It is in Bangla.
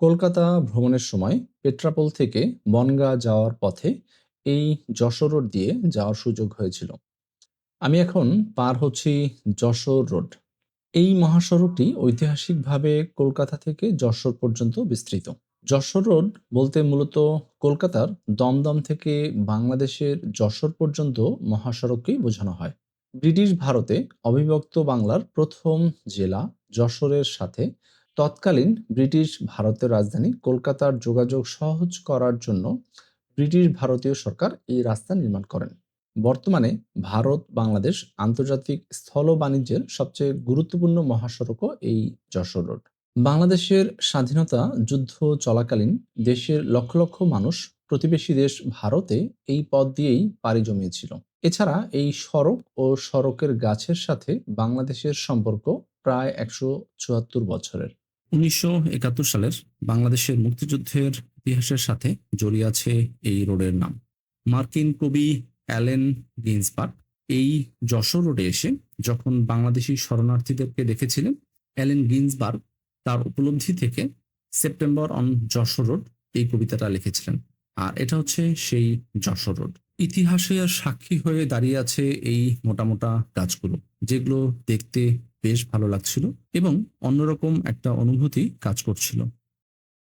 কলকাতা ভ্রমণের সময় পেট্রাপোল থেকে বনগাঁ যাওয়ার পথে এই যশোর রোড দিয়ে যাওয়ার সুযোগ হয়েছিল। আমি এখন পার হচ্ছি যশোর রোড। এই মহাসড়কটি ঐতিহাসিকভাবে কলকাতা থেকে যশোর পর্যন্ত বিস্তৃত। যশোর রোড বলতে মূলত কলকাতার দমদম থেকে বাংলাদেশের যশোর পর্যন্ত মহাসড়ককেই বোঝানো হয়। ব্রিটিশ ভারতে অবিভক্ত বাংলার প্রথম জেলা যশোরের সাথে তৎকালীন ব্রিটিশ ভারতের রাজধানী কলকাতার যোগাযোগ সহজ করার জন্য ব্রিটিশ ভারতীয় সরকার এই রাস্তা নির্মাণ করেন। বর্তমানে ভারত, বাংলাদেশ আন্তর্জাতিক স্থল বাণিজ্যের সবচেয়ে গুরুত্বপূর্ণ মহাসড়কও এই যশোর রোড। বাংলাদেশের স্বাধীনতা যুদ্ধ চলাকালীন দেশের লক্ষ লক্ষ মানুষ প্রতিবেশী দেশ ভারতে এই পথ দিয়েই পাড়ি জমিয়েছিল। এছাড়া এই সড়ক ও সড়কের গাছের সাথে বাংলাদেশের সম্পর্ক প্রায় একশো চুয়াত্তর বছরের। উনিশশো একাত্তর সালের বাংলাদেশের মুক্তিযুদ্ধের ইতিহাসের সাথে জড়িয়ে আছে এই রোডের নাম। মার্কিন কবি অ্যালেন গিন্সবার্গ এই যশোর রোডে এসে যখন বাংলাদেশি শরণার্থীদেরকে দেখেছিলেন, অ্যালেন গিন্সবার্গ তার উপলব্ধি থেকে সেপ্টেম্বর অন যশোর রোড এই কবিতাটা লিখেছিলেন। আর এটা হচ্ছে সেই যশোর রোড। ইতিহাসে আর সাক্ষী হয়ে দাঁড়িয়ে আছে এই মোটা মোটা গাছগুলো, যেগুলো দেখতে বেশ ভালো লাগছিল এবং অন্যরকম একটা অনুভূতি কাজ করছিল।